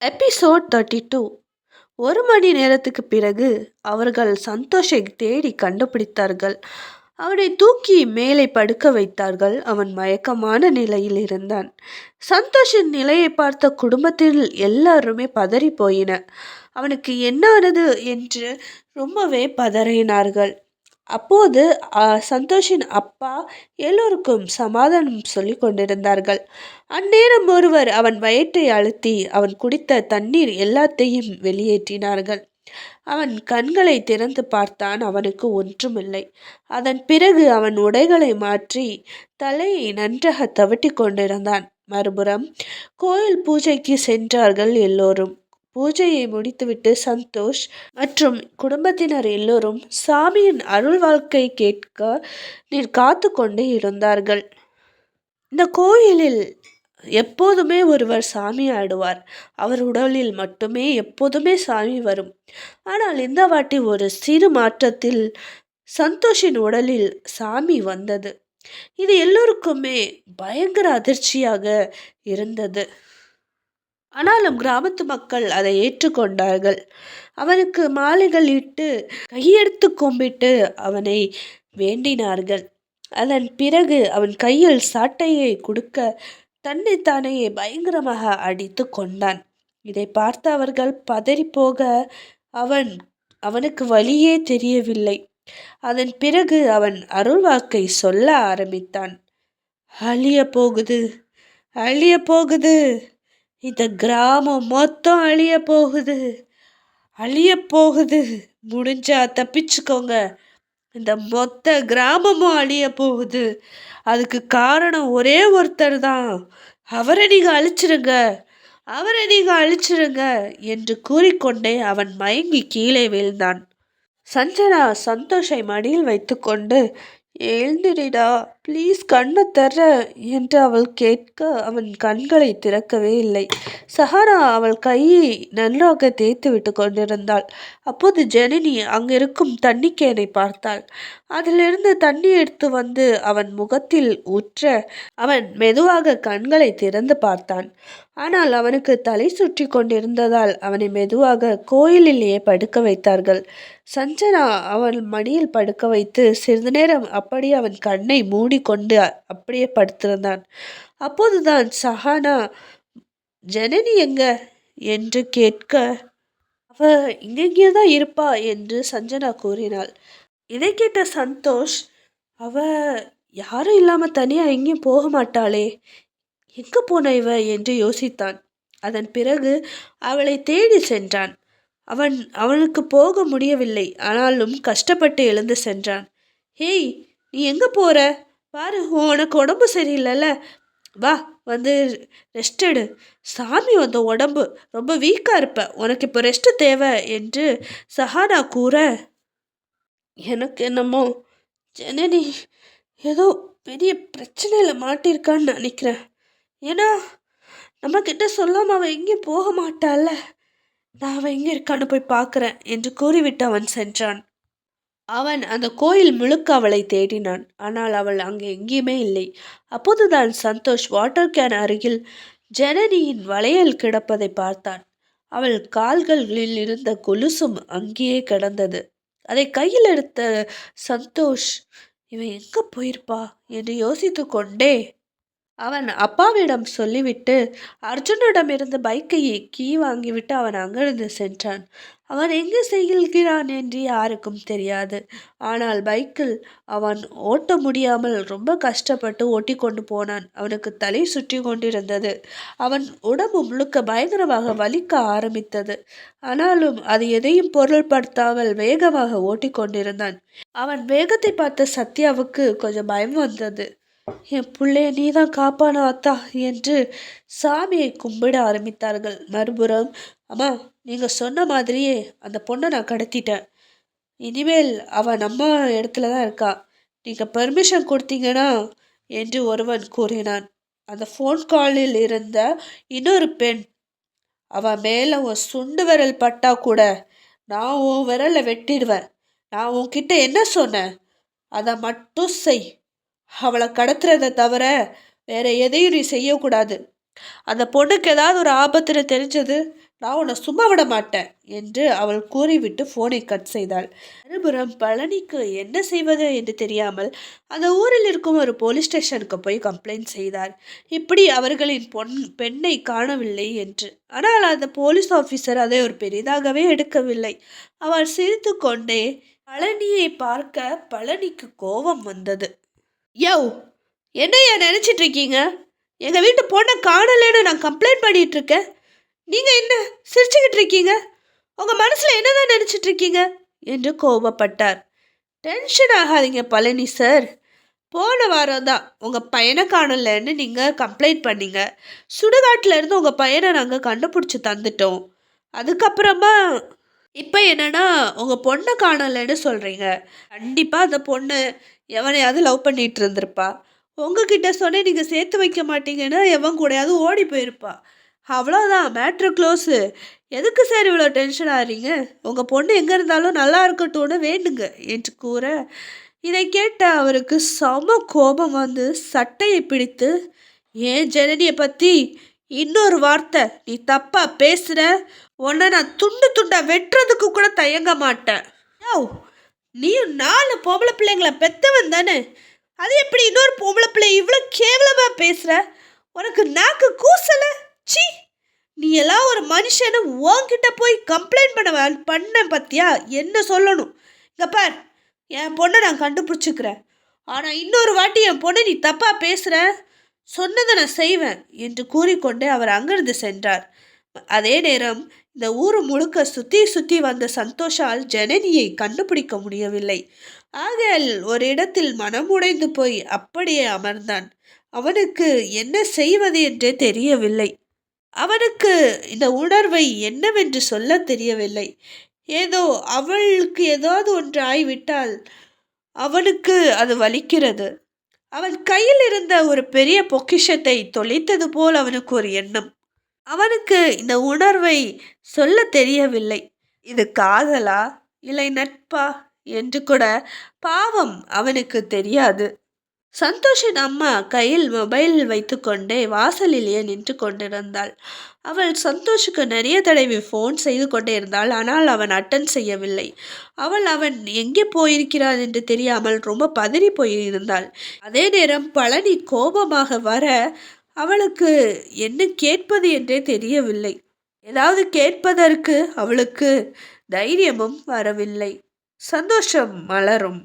Episode thirty two ஒரு மணி நேரத்துக்கு பிறகு அவர்கள் சந்தோஷை தேடி கண்டுபிடித்தார்கள். அவனை தூக்கி மேலே படுக்க வைத்தார்கள். அவன் மயக்கமான நிலையில் இருந்தான். சந்தோஷின் நிலையை பார்த்த குடும்பத்தில் எல்லாருமே பதறி போயின. அவனுக்கு என்னானது என்று ரொம்பவே பதறினார்கள். அப்போது சந்தோஷின் அப்பா எல்லோருக்கும் சமாதானம் சொல்லி கொண்டிருந்தார்கள். அந்நேரம் ஒருவர் அவன் வயிற்றை அழுத்தி அவன் குடித்த தண்ணீர் எல்லாத்தையும் வெளியேற்றினார்கள். அவன் கண்களை திறந்து பார்த்தான் அவனுக்கு ஒன்றுமில்லை. அதன் பிறகு அவன் உடைகளை மாற்றி தலையை நன்றாக தவட்டி கொண்டிருந்தான். மறுபுறம் கோயில் பூஜைக்கு சென்றார்கள் எல்லோரும். பூஜையை முடித்துவிட்டு சந்தோஷ் மற்றும் குடும்பத்தினர் எல்லோரும் சாமியின் அருள் வாழ்க்கை கேட்க நீர் காத்து கொண்டே இருந்தார்கள். இந்த கோயிலில் எப்போதுமே ஒருவர் சாமி ஆடுவார். அவர் உடலில் மட்டுமே எப்போதுமே சாமி வரும். ஆனால் இந்த வாட்டி ஒரு சிறு மாற்றத்தில் சந்தோஷின் உடலில் சாமி வந்தது. இது எல்லோருக்குமே பயங்கர அதிர்ச்சியாக இருந்தது. ஆனாலும் கிராமத்து மக்கள் அதை ஏற்றுக்கொண்டார்கள். அவனுக்கு மாலைகள் இட்டு கையெடுத்து கும்பிட்டு அவனை வேண்டினார்கள். அதன் பிறகு அவன் கையில் சாட்டையை கொடுக்க தன்னைத்தானே பயங்கரமாக அடித்து கொண்டான். இதை பார்த்து அவர்கள் பதறிப்போக அவன் அவனுக்கு வழியே தெரியவில்லை. அதன் பிறகு அவன் அருள்வாக்கை சொல்ல ஆரம்பித்தான். அழிய போகுது அழிய போகுது. இந்த கிராமம் மொத்தம் அழிய போகுது. அழிய போகுது. முடிஞ்சா தப்பிச்சுக்கோங்க. இந்த மொத்த கிராமமும் அழிய போகுது. அதுக்கு காரணம் ஒரே ஒருத்தர் தான். அவரை நீங்கள் அழிச்சிருங்க. அவரை நீங்கள் அழிச்சிருங்க என்று கூறிக்கொண்டே அவன் மயங்கி கீழே வீழ்ந்தான். சஞ்சனா சந்தோஷை மடியில் வைத்துக்கொண்டு எழுந்திரிடா ப்ளீஸ் கண்ணை தர என்று அவள் கேட்க அவன் கண்களை திறக்கவே இல்லை. சஹாரா அவள் கையை நன்றாக தேய்த்து விட்டு கொண்டிருந்தாள். அப்போது ஜெனினி அங்கிருக்கும் தண்ணி கேனை பார்த்தாள். அதிலிருந்து தண்ணி எடுத்து வந்து அவன் முகத்தில் ஊற்ற அவன் மெதுவாக கண்களை திறந்து பார்த்தான். ஆனால் அவனுக்கு தலை சுற்றி கொண்டிருந்ததால் அவனை மெதுவாக கோயிலிலேயே படுக்க வைத்தார்கள். சஞ்சனா அவன் மடியில் படுக்க வைத்து சிறிது நேரம் அப்படியே அவன் கண்ணை மூடி கொண்டு அப்படியே படுத்திருந்தான். அப்போதுதான் சஹானா ஜனனி எங்க? என்று கேட்க அவ இங்கெங்கே தான் இருப்பா? என்று சஞ்சனா கூறினாள். இதை கேட்ட சந்தோஷ் அவ யாரும் இல்லாமல் தனியாக எங்கேயும் போக மாட்டாளே. எங்கே போன இவ? என்று யோசித்தான். அதன் பிறகு அவளை தேடி சென்றான். அவன் அவனுக்கு போக முடியவில்லை. ஆனாலும் கஷ்டப்பட்டு எழுந்து சென்றான். ஹேய் நீ எங்கே போகிற பாரு உனக்கு உடம்பு சரியில்லைல்ல. வா வந்து ரெஸ்ட் எடு. சாமி வந்த உடம்பு ரொம்ப வீக்காக இருப்ப. உனக்கு இப்போ ரெஸ்ட்டு தேவை என்று சஹானா கூற எனக்கு என்னமோ ஜனனி ஏதோ பெரிய பிரச்சனையில் மாட்டியிருக்கான்னு நினைக்கிறேன். ஏன்னா நம்மக்கிட்ட சொல்லாமல் அவன் எங்கேயும் போக மாட்டாள்ல நான் அவன் எங்கே இருக்கான்னு போய் பார்க்குறேன் என்று கூறிவிட்டு அவன் சென்றான். அவன் அந்த கோயில் முழுக்க அவளை தேடினான். ஆனால் அவள் அங்கே எங்கேயுமே இல்லை. அப்போதுதான் சந்தோஷ் வாட்டர் கேன் அருகில் ஜனனியின் வளையல் கிடப்பதை பார்த்தான். அவள் கால்களில் இருந்த கொலுசும் அங்கேயே கிடந்தது. அதை கையில் எடுத்த சந்தோஷ் இவன் எங்கே போயிருப்பா? என்று யோசித்து கொண்டே அவன் அப்பாவிடம் சொல்லிவிட்டு அர்ஜுனிடமிருந்து பைக்கை கீ வாங்கிவிட்டு அவன் அங்கிருந்து சென்றான். அவன் எங்கு செல்கிறான் என்று யாருக்கும் தெரியாது. ஆனால் பைக்கில் அவன் ஓட்ட முடியாமல் ரொம்ப கஷ்டப்பட்டு ஓட்டி கொண்டு போனான். அவனுக்கு தலை சுற்றி கொண்டிருந்தது. அவன் உடம்பு முழுக்க பயங்கரமாக வலிக்க ஆரம்பித்தது. ஆனாலும் அது எதையும் பொருள்படுத்தாமல் வேகமாக ஓட்டி கொண்டிருந்தான் அவன் வேகத்தை பார்த்த சத்யாவுக்கு கொஞ்சம் பயம் வந்தது. என் பிள்ளைய நீ தான் காப்பான அத்தா என்று சாமியை கும்பிட ஆரம்பித்தார்கள். மறுபுறம் அம்மா நீங்கள் சொன்ன மாதிரியே அந்த பொண்ணை நான் கடத்திட்டேன். இனிமேல் அவன் நம்ம இடத்துல தான் இருக்கா. நீங்கள் பெர்மிஷன் கொடுத்தீங்கன்னா என்று ஒருவன் கூறினான். அந்த ஃபோன் காலில் இருந்த இன்னொரு பெண் அவன் மேலே உன் சுண்டு விரல் பட்டா கூட நான் உன் விரலை வெட்டிடுவேன். நான் உன்கிட்ட என்ன சொன்னேன்? அதை மட்டும் செய். அவளை கடத்துறதை தவிர வேற எதையும் நீ செய்யக்கூடாது. அந்த பொண்ணுக்கு ஏதாவது ஒரு ஆபத்துன்னு தெரிஞ்சது நான் உன்னை சும்மா விட மாட்டேன் என்று அவள் கூறிவிட்டு போனை கட் செய்தாள். மறுபுறம் பழனிக்கு என்ன செய்வது என்று தெரியாமல் அந்த ஊரில் இருக்கும் ஒரு போலீஸ் ஸ்டேஷனுக்கு போய் கம்ப்ளைண்ட் செய்தார் இப்படி அவர்களின் பொன் பெண்ணை காணவில்லை என்று. ஆனால் அந்த போலீஸ் ஆஃபீஸர் அதை ஒரு பெரிதாகவே எடுக்கவில்லை. அவர் சிரித்து கொண்டே பழனியை பார்க்க பழனிக்கு கோபம் வந்தது. யோ என்னையா நினச்சிட்டு இருக்கீங்க எங்கள் வீட்டு பொண்ணை காணலைன்னு நான் கம்ப்ளைண்ட் பண்ணிகிட்ருக்கேன் நீங்கள் என்ன சிரிச்சுக்கிட்டு இருக்கீங்க உங்கள் மனசில் என்னதான் நினச்சிட்டு இருக்கீங்க என்று கோபப்பட்டார். டென்ஷன் ஆகாதீங்க பழனி சார் போன வாரம் தான் உங்கள் பையனை காணலன்னு நீங்கள் கம்ப்ளைண்ட் பண்ணீங்க. சுடுகாட்டிலேருந்து உங்கள் பையனை நாங்கள் கண்டுபிடிச்சி தந்துட்டோம். அதுக்கப்புறமா இப்போ என்னென்னா உங்கள் பொண்ணை காணலைன்னு சொல்கிறீங்க கண்டிப்பாக அந்த பொண்ணு எவனையாவது லவ் பண்ணிகிட்டு இருந்திருப்பா. உங்ககிட்ட சொன்னே நீங்கள் சேர்த்து வைக்க மாட்டீங்கன்னா எவன் கூடயாவது ஓடி போயிருப்பா. அவ்வளோதான் மேட்ரு க்ளோஸு எதுக்கு சார் இவ்வளோ டென்ஷன் ஆகிறீங்க உங்கள் பொண்ணு எங்கே இருந்தாலும் நல்லா இருக்கட்டும்னு வேண்டுங்க என்று கூற இதை கேட்ட அவருக்கு சம கோபம் வந்து சட்டையை பிடித்து ஏன் ஜனனியை பற்றி இன்னொரு வார்த்தை? நீ தப்பாக பேசுகிற உன்னை நான் துண்டு துண்டா வெட்டுறதுக்கு கூட தயங்க மாட்டேன். யோ நீயும் நாலு பொம்பளை பிள்ளைங்களை பெத்தவன் தானே. அது எப்படி இன்னொரு பொம்பளை பிள்ளை இவ்வளோ கேவலமாக பேசுகிற உனக்கு நாக்கு கூசலை? சி நீ எல்லாம் ஒரு மனுஷனை உன்கிட்ட போய் கம்ப்ளைண்ட் பண்ண பண்ண பத்தியா? என்ன சொல்லணும்? இங்க பார் என் பொண்ணை நான் கண்டுபிடிச்சிக்கிறேன். ஆனால் இன்னொரு வாட்டி என் பொண்ணை நீ தப்பாக பேசுகிற சொன்னதை நான் செய்வேன் என்று கூறிக்கொண்டே அவர் அங்கிருந்து சென்றார். அதே நேரம் இந்த ஊர் முழுக்க சுற்றி சுற்றி வந்த சந்தோஷால் ஜனனியை கண்டுபிடிக்க முடியவில்லை. ஆகையால் ஒரு இடத்தில் மனமுடைந்து போய் அப்படியே அமர்ந்தான். அவனுக்கு என்ன செய்வது என்றே தெரியவில்லை. அவனுக்கு இந்த உணர்வை என்னவென்று சொல்ல தெரியவில்லை. ஏதோ அவளுக்கு ஏதாவது ஒன்று ஆகிவிட்டால் அவனுக்கு அது வலிக்கிறது. அவன் கையில் இருந்த ஒரு பெரிய பொக்கிஷத்தை தொலைத்தது போல் அவனுக்கு ஒரு எண்ணம். அவனுக்கு இந்த உணர்வை சொல்ல தெரியவில்லை. இது காதலா? இல்லை நட்பா? என்று கூட பாவம் அவனுக்கு தெரியாது. சந்தோஷின் அம்மா கையில் மொபைல் வைத்துக்கொண்டே வாசலிலேயே நின்று கொண்டிருந்தாள். அவள் சந்தோஷுக்கு நிறைய தடவை ஃபோன் செய்து கொண்டே இருந்தாள். ஆனால் அவன் அட்டன் செய்யவில்லை. அவள் அவன் எங்கே போயிருக்கிறான் என்று தெரியாமல் ரொம்ப பதறி போயிருந்தாள். அதே நேரம் பழனி கோபமாக வர அவளுக்கு என்ன கேட்பது என்றே தெரியவில்லை. ஏதாவது கேட்பதற்கு அவளுக்கு தைரியமும் வரவில்லை. சந்தோஷம் மலரும்.